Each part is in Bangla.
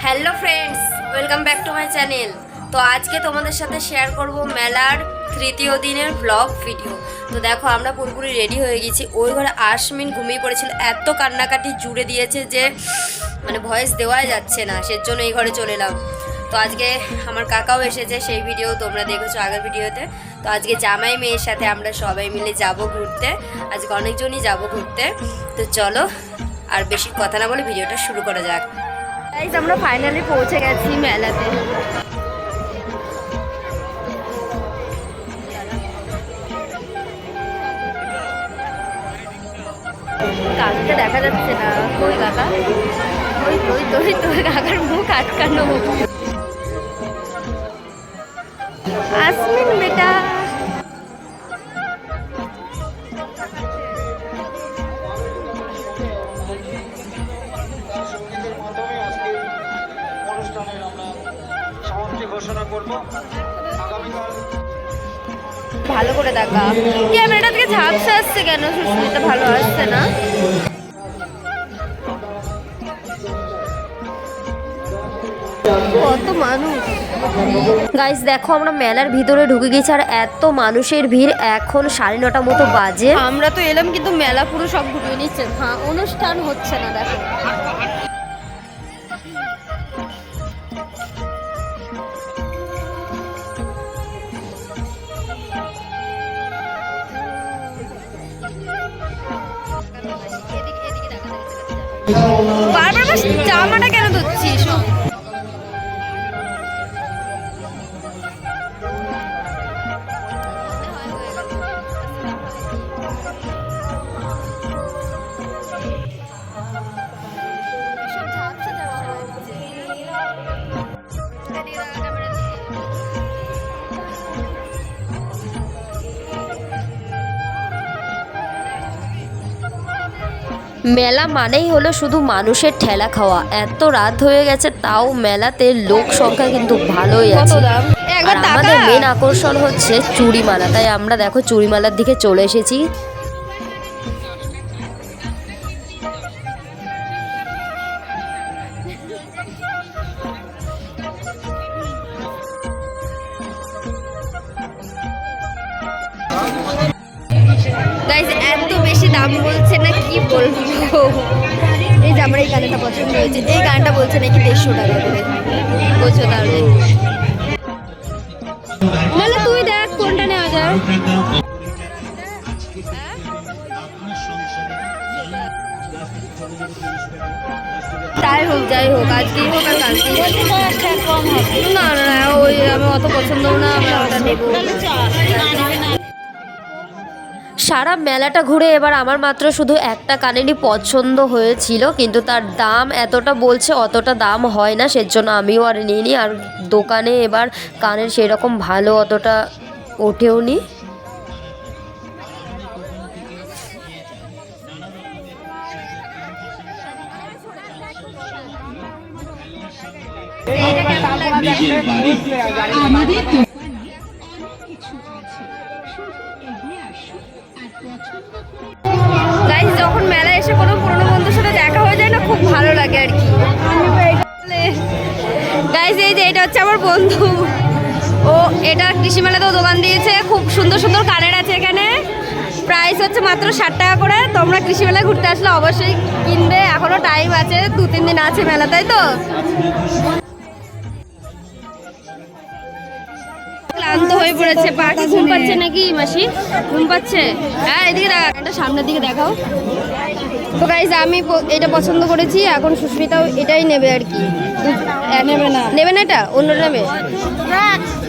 Welcome back to my channel. তো আজকে তোমাদের সাথে শেয়ার করব মেলার তৃতীয় দিনের ব্লগ ভিডিও তো দেখো, আমরা পুরোপুরি রেডি হয়ে গেছি। ওই ঘরে আশমিন ঘুমিয়ে পড়েছিল। এত কান্নাকাটি জুড়ে দিয়েছে যে মানে ভয়েস দেওয়াই যাচ্ছে না। সেজন্য এই ঘরে চলে এলাম। তো আজকে আমার কাকাও এসেছে সেই ভিডিও তোমরা দেখেছ আগের ভিডিওতে তো। আজকে জামাই মেয়ের সাথে আমরা সবাই মিলে যাব ঘুরতে। আজকে অনেকজনই যাব ঘুরতে। তো চলো, আর বেশি কথা না বলে ভিডিওটা শুরু করা যাক। গাইজ আমরা ফাইনালি পৌঁছে গেছি মেলাতে। কাকাকে দেখা যাচ্ছে না কই কাকা ওই তুই তুই তোর কাকার মুখ আটকানো। আসমিন বেটা ভালো করে দেখা। ক্যামেরাটা থেকে ঝাপসা আসছে কেন? সুস্মিতা ভালো আসছে না? কত মানুষ। গাইস দেখো আমরা মেলার ভিতরে ঢুকে গেছি আর এত মানুষের ভিড়। এখন সাড়ে নটা মতো বাজে। আমরা তো এলাম কিন্তু মেলা পুরো সব ঘুরিয়ে নিচ্ছে। হ্যাঁ অনুষ্ঠান হচ্ছে না দেখো। বারবার জামাটা কেন ধুচ্ছিস মেলা মানেই হলো শুধু মানুষের ঠেলা খাওয়া। এত রাত হয়ে গেছে তাও মেলাতে লোক সংখ্যা কিন্তু ভালোই আছে। আর আমাদের মেন আকর্ষণ হচ্ছে চুরিমালা তাই আমরা দেখো চুরিমালার দিকে চলে এসেছি। পছন্দ হয়েছে। এই গানটা বলছে নাকি দেড়শো টাকা করে। বলছো তাহলে। তাহলে তুই দেখ কোনটা নেওয়া যায়। তাই হোক, যাই হোক, আজকেই হোক আর কালকেই। না না, ওই আমি অত পছন্দ না, আমরা ওটা নেব। সারা মেলাটা ঘুরে এবার আমার মাত্র শুধু একটা কানেরই পছন্দ হয়েছিল কিন্তু তার দাম এতটা বলছে অতটা দাম হয় না সেজন্য আমিও আর নিইনি আর দোকানে এবার কানের সেরকম ভালো অতটা ওঠেও নি। আমাদের এসে কোনো পুরনো বন্ধুর সাথে দেখা হয়ে যায় না, খুব ভালো লাগে আর কি। গাইজ এই যে এটা হচ্ছে আমার বন্ধু। ও, এটা কৃষি মেলাতেও দোকান দিয়েছে, খুব সুন্দর সুন্দর কানের আছে এখানে। প্রাইস হচ্ছে মাত্র ষাট টাকা করে। তোমরা কৃষি মেলায় ঘুরতে আসলে অবশ্যই কিনবে। এখনও টাইম আছে, দু, তিন দিন আছে মেলা তাই তো। ক্লান্ত হয়ে পড়েছে পাখি ঘুম পাচ্ছে নাকি মাসি? ঘুম পাচ্ছে। হ্যাঁ এদিকে এটা সামনের দিকে দেখাও। তো গাইজ আমি এটা পছন্দ করেছি এখন সুস্মিতাও এটাই নেবে আর কি। নেবে না। নেবে না এটা? অন্য নেবে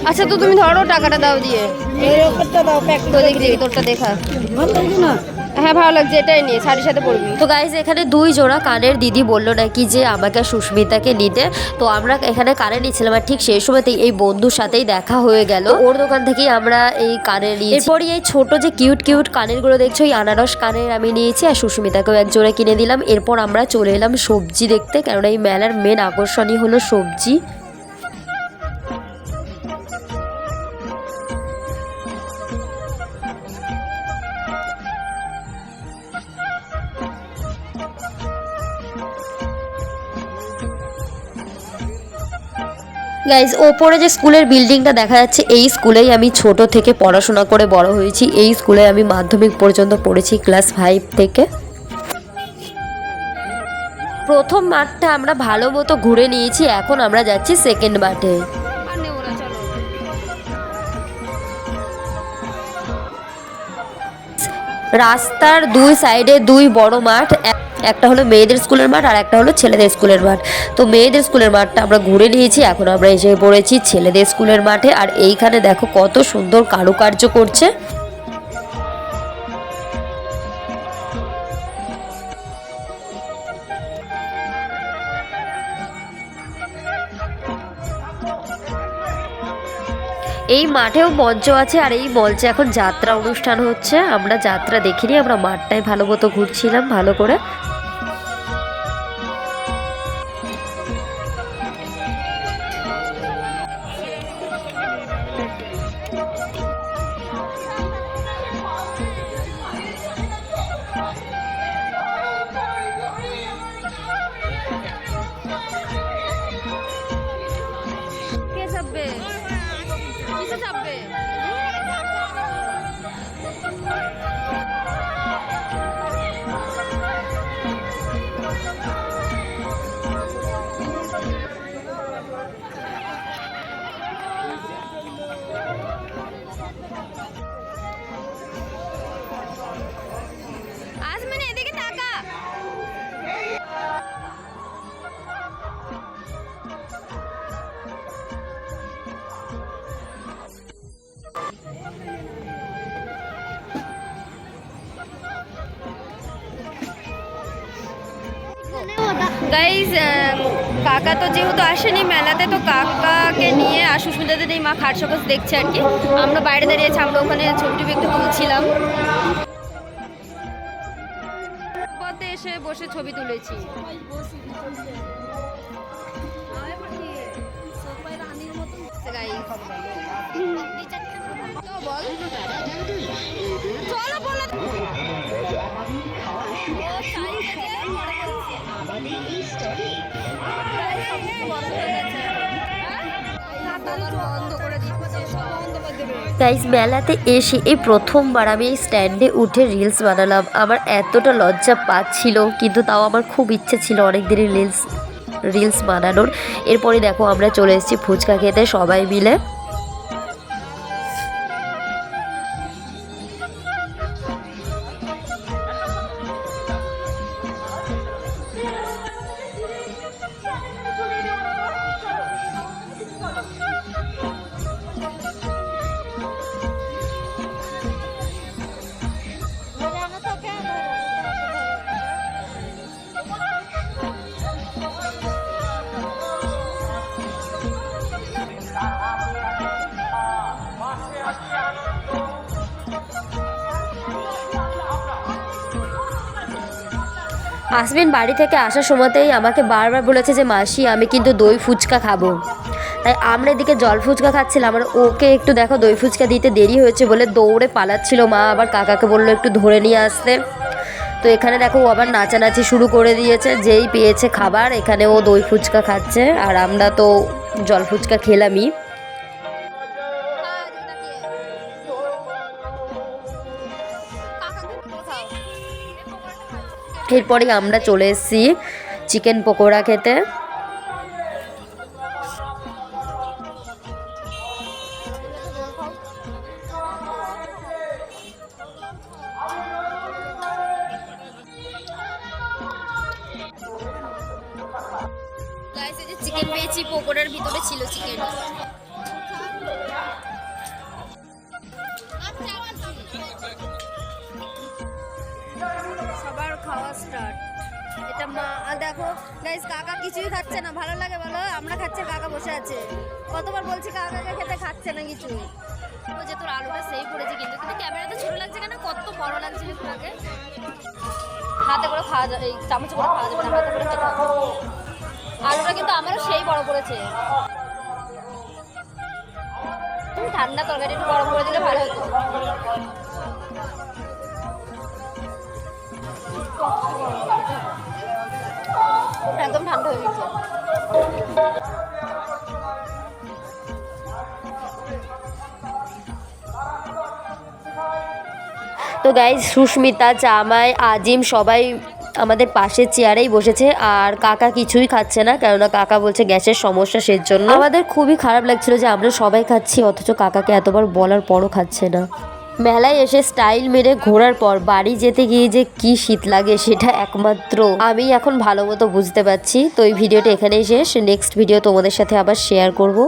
আচ্ছা তো তুমি ধরো টাকাটা দাও দিয়ে। তোরটা দেখা। হ্যাঁ ভালো লাগছে এটাই নিয়ে শাড়ির সাথে পরবি তো গাইজ এখানে দুই জোড়া কানের দিদি বলল নাকি যে আমাকে সুস্মিতাকে নিতে। তো আমরা এখানে কানে নিয়েছিলাম আর ঠিক সেই সময়তেই এই বন্ধুর সাথেই দেখা হয়ে গেল। ওর দোকান থেকেই আমরা এই কানে নিয়েছি। এরপরই এই ছোট যে কিউট কিউট কানেরগুলো দেখছ এই আনারস কানের আমি নিয়েছি আর সুস্মিতাকেও এক জোড়া কিনে দিলাম। এরপর আমরা চলে এলাম সবজি দেখতে কেননা এই মেলার মেন আকর্ষণই হলো সবজি। গাইজ ওপরে যে স্কুলের বিল্ডিংটা দেখা যাচ্ছে, এই স্কুলেই আমি ছোট থেকে পড়াশোনা করে বড় হয়েছি। এই স্কুলে আমি মাধ্যমিক পর্যন্ত পড়েছি ক্লাস ফাইভ থেকে। প্রথম মাঠটা আমরা ভালো মতো ঘুরে নিয়েছি, এখন আমরা যাচ্ছি সেকেন্ড মাঠে। রাস্তার দুই সাইডে দুই বড় মাঠ, এক- একটা হলো মেয়েদের স্কুলের মাঠ আর একটা হলো ছেলেদের স্কুলের মাঠ। তো মেয়েদের স্কুলের মাঠটা আমরা ঘুরে নিয়েছি, এখন আমরা এসে পড়েছি ছেলেদের স্কুলের মাঠে। আর এইখানে দেখো কত সুন্দর কারুকার্য করছে। এই মাঠেও মঞ্চ আছে আর এই মঞ্চে এখন যাত্রা অনুষ্ঠান হচ্ছে। আমরা যাত্রা দেখিনি, আমরা মাঠটাই ভালো মতো ঘুরছিলাম, ভালো করে। গাইজ কাকা তো যেহেতু আসেনি, মেলাতে তো কাকাকে নিয়ে আর সুস্মিতাদের এই মা খাট সকস দেখছে আর কি। আমরা বাইরে দাঁড়িয়েছি আমরা ওখানে ছবি টবি একটু তুলছিলাম। পথে এসে বসে ছবি তুলেছি। চলো বলো। গাইজ মেলাতে এসে এই প্রথমবার আমি এই স্ট্যান্ডে উঠে রিলস বানালাম। আমার এতটা লজ্জা পাচ্ছিল, কিন্তু তাও আমার খুব ইচ্ছে ছিল অনেক দিনই রিলস রিলস বানানোর। এরপরে দেখো, আমরা চলে এসেছি ফুচকা খেতে সবাই মিলে। আসবেন বাড়ি থেকে আসার সময়তেই আমাকে বারবার বলেছে যে, মাসি, আমি কিন্তু দই ফুচকা খাব। তাই আমরা এদিকে জল ফুচকা খাচ্ছিলাম আর ওকে একটু দেখো, দই ফুচকা দিতে দেরি হয়েছে বলে দৌড়ে পালাচ্ছিল মা। আবার কাকাকে বলল একটু ধরে নিয়ে আসতে। তো এখানে দেখো, ও আবার নাচানাচি শুরু করে দিয়েছে, যেই পেয়েছে খাবার, এখানে ও দই ফুচকা খাচ্ছে। আর আমরা তো জল ফুচকা খেলামই। এরপরে আমরা চলে এসেছি চিকেন পকোড়া খেতে। চিকেন পেয়েছি পকোড়ার ভিতরে ছিল চিকেন খাওয়া স্টার্ট এটা মা দেখো গাইস কাকা কিছুই খাচ্ছে না। ভালো লাগে বলো? আমরা খাচ্ছে, কাকা বসে আছে। কতবার বলছি কাকাকে খেতে খাচ্ছে না কিছু যে তোর আলুটা সেই পড়েছে কিন্তু। কিন্তু ক্যামেরাতে ছোট লাগছে কেন? কত বড় লাগছিল একটু হাতে করে খাওয়া যাবে এই চামচে করে খাওয়া যাবে না, হাতে করে খেতে আলুটা কিন্তু আমারও সেই বড় পড়েছে ঠান্ডা তরকারি একটু গরম করে দিলে ভালো হতো। তো গাইজ সুস্মিতা, জামাই, আজিম সবাই আমাদের পাশের চেয়ারেই বসেছে আর কাকা কিছুই খাচ্ছে না, কেননা কাকা বলছে গ্যাসের সমস্যা সের জন্য আমাদের খুবই খারাপ লাগছিল যে আমরা সবাই খাচ্ছি, অথচ কাকাকে এতবার বলার পরও খাচ্ছে না। মেলায় এসে স্টাইল মেরে ঘোরার পর বাড়ি যেতে গিয়ে যে কি শীত লাগে সেটা একমাত্র আমি এখন ভালো মতো বুঝতে পারছি। তো এই ভিডিওটা এখানেই শেষ। নেক্সট ভিডিও তোমাদের সাথে আবার শেয়ার করব।